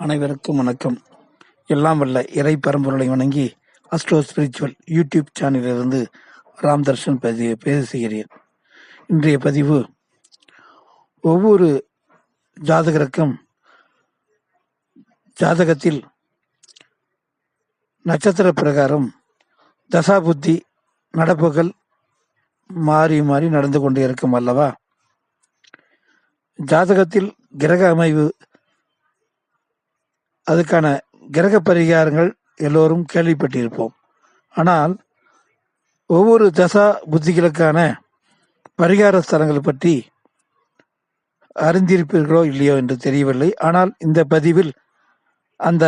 அனைவருக்கும் வணக்கம். எல்லாம் வல்ல இறை பரம்பொருளை வணங்கி அஸ்ட்ரோ ஸ்பிரிச்சுவல் யூடியூப் சேனலிலிருந்து ராம் தர்ஷன் பதிவு பேசுகிறேன் இன்றைய பதிவு ஒவ்வொரு ஜாதகருக்கும் ஜாதகத்தில் நட்சத்திர பிரகாரம் தசாபுத்தி நடப்புகள் மாறி மாறி நடந்து கொண்டு இருக்கும் அல்லவா? ஜாதகத்தில் கிரக அமைவு அதுக்கான கிரக பரிகாரங்கள் எல்லோரும் கேள்விப்பட்டிருப்போம். ஆனால் ஒவ்வொரு தசா புத்திகளுக்கான பரிகார ஸ்தலங்கள் பற்றி அறிந்திருப்பீர்களோ இல்லையோ என்று தெரியவில்லை. ஆனால் இந்த பதிவில் அந்த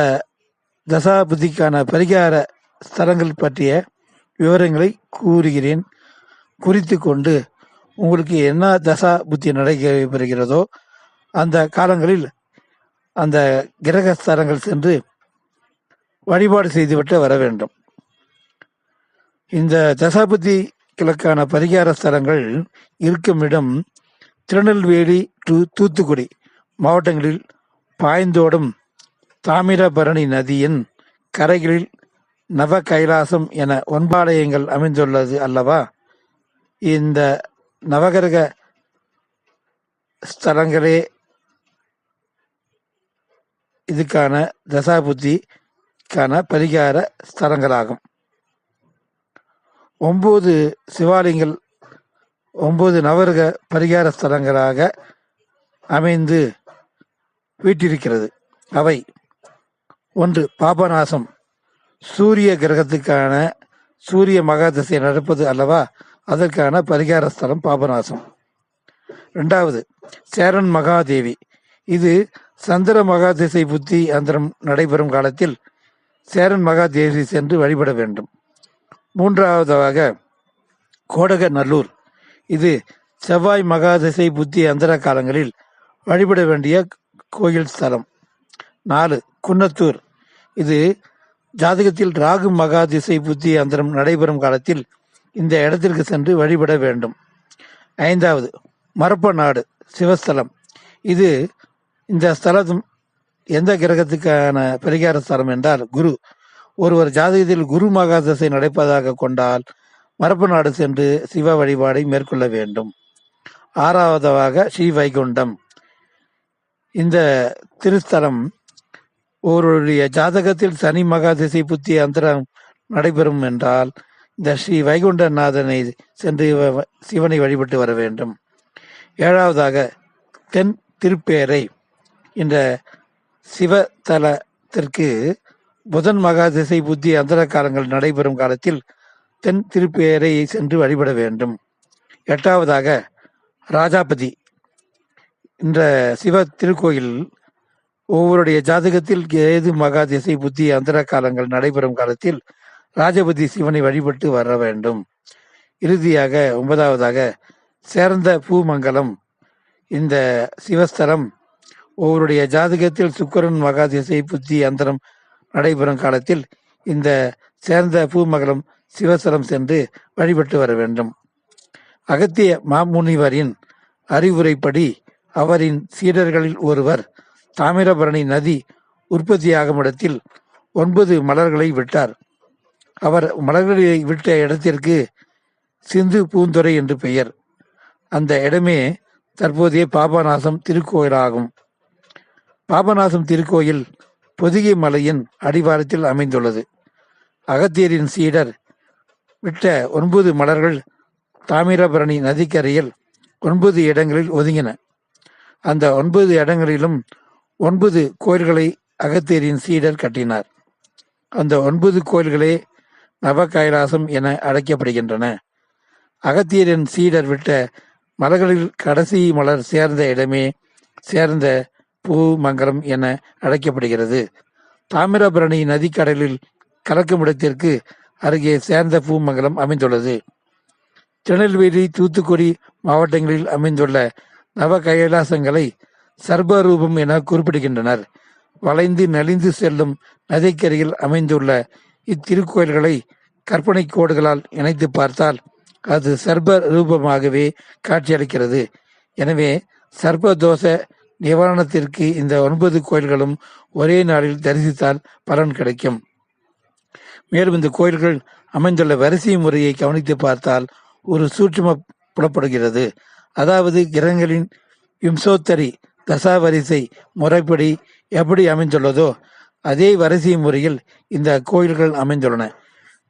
தசா புத்திக்கான பரிகார ஸ்தலங்கள் பற்றிய விவரங்களை கூறுகிறேன். குறித்து கொண்டு உங்களுக்கு என்ன தசா புத்தி நடைபெறுகிறதோ அந்த காலங்களில் அந்த கிரக ஸ்தலங்கள் சென்று வழிபாடு செய்துவிட்டு வர வேண்டும். இந்த தசாபதி கிழக்கான பரிகார ஸ்தலங்கள் இருக்கும் இடம் திருநெல்வேலி டு தூத்துக்குடி மாவட்டங்களில் பாய்ந்தோடும் தாமிரபரணி நதியின் கரைகளில் நவ கைலாசம் என ஒன்பாலயங்கள் அமைந்துள்ளது அல்லவா? இந்த நவகிரக ஸ்தலங்களே இதுக்கான தசாபுத்திக்கான பரிகார ஸ்தலங்களாகும். ஒம்பது சிவாலயங்கள் ஒம்பது நவரக பரிகார ஸ்தலங்களாக அமைந்து வீட்டிருக்கிறது. அவை ஒன்று பாபநாசம் சூரிய கிரகத்துக்கான சூரிய மகாதசை நடப்பது அல்லவா? அதற்கான பரிகார ஸ்தலம் பாபநாசம். ரெண்டாவது சேரன் மகாதேவி. இது சந்திர மகாதிசை புத்தி அந்தரம் நடைபெறும் காலத்தில் சேரன் மகாதேவி சென்று வழிபட வேண்டும். மூன்றாவதாக கோடக நல்லூர். இது செவ்வாய் மகாதிசை புத்தி அந்தர காலங்களில் வழிபட வேண்டிய கோயில் ஸ்தலம். நாலு குன்னத்தூர். இது ஜாதகத்தில் ராகு மகாதிசை புத்தி அந்தரம் நடைபெறும் காலத்தில் இந்த இடத்திற்கு சென்று வழிபட வேண்டும். ஐந்தாவது மரப்ப நாடு சிவஸ்தலம். இது இந்த ஸ்தலம் எந்த கிரகத்துக்கான பரிகார ஸ்தலம் என்றால் குரு. ஒருவர் ஜாதகத்தில் குரு மகாதசை நடப்பதாக கொண்டால் மரப்பு நாடு சென்று சிவ வழிபாடை மேற்கொள்ள வேண்டும். ஆறாவதாக ஸ்ரீ வைகுண்டம். இந்த திருஸ்தலம் ஒருவருடைய ஜாதகத்தில் சனி மகாதிசை புத்தி அந்தரம் நடைபெறும் என்றால் இந்த ஸ்ரீ வைகுண்டநாதனை சென்று சிவனை வழிபட்டு வர வேண்டும். ஏழாவதாக தென் திருப்பேரை. இந்த சிவத்தலத்திற்கு புதன் மகாதிசை புத்தி அந்தர காலங்கள் நடைபெறும் காலத்தில் தென் திருப்பேரை சென்று வழிபட வேண்டும். எட்டாவதாக ராஜாபதி. என்ற சிவ திருக்கோயில் ஒவ்வொருடைய ஜாதகத்தில் ஏது மகாதிசை புத்தி அந்தர காலங்கள் நடைபெறும் காலத்தில் ராஜபதி சிவனை வழிபட்டு வர வேண்டும். இறுதியாக ஒன்பதாவதாக சேர்ந்த பூமங்கலம். இந்த சிவஸ்தலம் ஒவ்வொருடைய ஜாதகத்தில் சுக்கரன் மகாதிசை புத்தி அந்தரம் நடைபெறும் காலத்தில் இந்த சேர்ந்த பூமகலம் சிவஸ்தலம் சென்று வழிபட்டு வர வேண்டும். அகத்திய மாமுனிவரின் அறிவுரைப்படி அவரின் சீடர்களில் ஒருவர் தாமிரபரணி நதி உற்பத்தியாகும் இடத்தில் ஒன்பது மலர்களை விட்டார். அவர் மலர்களை விட்ட இடத்திற்கு சிந்து பூந்துறை என்று பெயர். அந்த இடமே தற்போதைய பாபநாசம் திருக்கோயிலாகும். பாபநாசம் திருக்கோயில் பொதிகை மலையின் அடிவாரத்தில் அமைந்துள்ளது. அகத்தியரின் சீடர் விட்ட ஒன்பது மலர்கள் தாமிரபரணி நதிக்கரையில் ஒன்பது இடங்களில் ஒதுங்கின. அந்த ஒன்பது இடங்களிலும் ஒன்பது கோயில்களை அகத்தியரின் சீடர் கட்டினார். அந்த ஒன்பது கோயில்களே நவ கைலாசம் என அழைக்கப்படுகின்றன. அகத்தியரின் சீடர் விட்ட மலர்களில் கடைசி மலர் சேர்ந்த இடமே சேர்ந்த பூமங்கலம் என அழைக்கப்படுகிறது. தாமிரபரணி நதிக்கடலில் கலக்கும் இடத்திற்கு அருகே சேர்ந்த பூமங்கலம் அமைந்துள்ளது. திருநெல்வேலி தூத்துக்குடி மாவட்டங்களில் அமைந்துள்ள நவ கைலாசங்களை சர்பரூபம் என குறிப்பிடுகின்றனர். வளைந்து நலிந்து செல்லும் நதிக்கரையில் அமைந்துள்ள இத்திருக்கோயில்களை கற்பனை கோடுகளால் இணைத்து பார்த்தால் அது சர்ப ரூபமாகவே காட்சியளிக்கிறது. எனவே சர்பதோஷ நிவாரணத்திற்கு இந்த ஒன்பது கோயில்களும் ஒரே நாளில் தரிசித்தால் பலன் கிடைக்கும். மேலும் இந்த கோயில்கள் அமைந்துள்ள வரிசை முறையை கவனித்து பார்த்தால் ஒரு சூட்சும புலப்படுகிறது. அதாவது கிரகங்களின் விம்சோத்தரி தசாவரிசை முறைப்படி எப்படி அமைந்துள்ளதோ அதே வரிசை முறையில் இந்த கோயில்கள் அமைந்துள்ளன.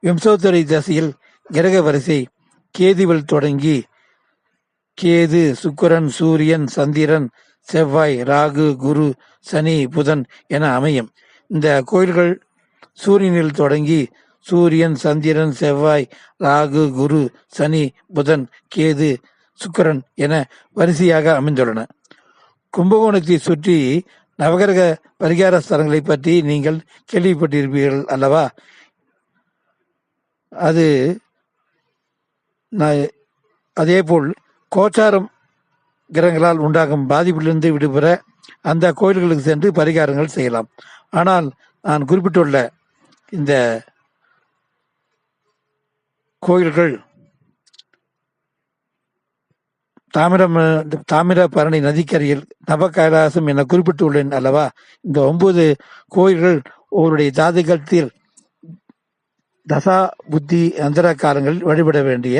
விம்சோத்தரி தசையில் கிரக வரிசை கேதுவில் தொடங்கி கேது சுக்கரன் சூரியன் சந்திரன் செவ்வாய் ராகு குரு சனி புதன் என அமையும். இந்த கோயில்கள் சூரியனில் தொடங்கி சூரியன் சந்திரன் செவ்வாய் ராகு குரு சனி புதன் கேது சுக்கரன் என வரிசையாக அமைந்துள்ளன. கும்பகோணத்தை சுற்றி நவகிரக பரிகார ஸ்தலங்களை பற்றி நீங்கள் கேள்விப்பட்டிருப்பீர்கள் அல்லவா? அது அதே அதேபோல் கோச்சாரம் கிரகங்களால் உண்டாகும் பாதிப்பிலிருந்து விடுபெற அந்த கோயில்களுக்கு சென்று பரிகாரங்கள் செய்யலாம். ஆனால் நான் குறிப்பிட்டுள்ள இந்த கோயில்கள் தாமிரம் தாமிரபரணி நதிக்கரையில் நவ கைலாசம் என குறிப்பிட்டுள்ளேன் அல்லவா? இந்த ஒன்பது கோயில்கள் ஒருவருடைய ஜாதகத்தில் தசா புத்தி அந்தர காலங்களில் வழிபட வேண்டிய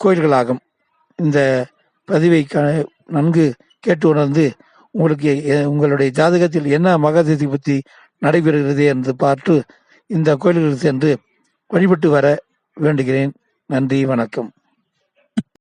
கோயில்களாகும். இந்த பதிவை நன்கு கேட்டு உணர்ந்து உங்களுக்கு உங்களுடைய ஜாதகத்தில் என்ன மகதிதி புத்தி நடைபெறுகிறது என்று பார்த்து இந்த கோயில்களுக்கு சென்று வழிபட்டு வர வேண்டுகிறேன். நன்றி வணக்கம்.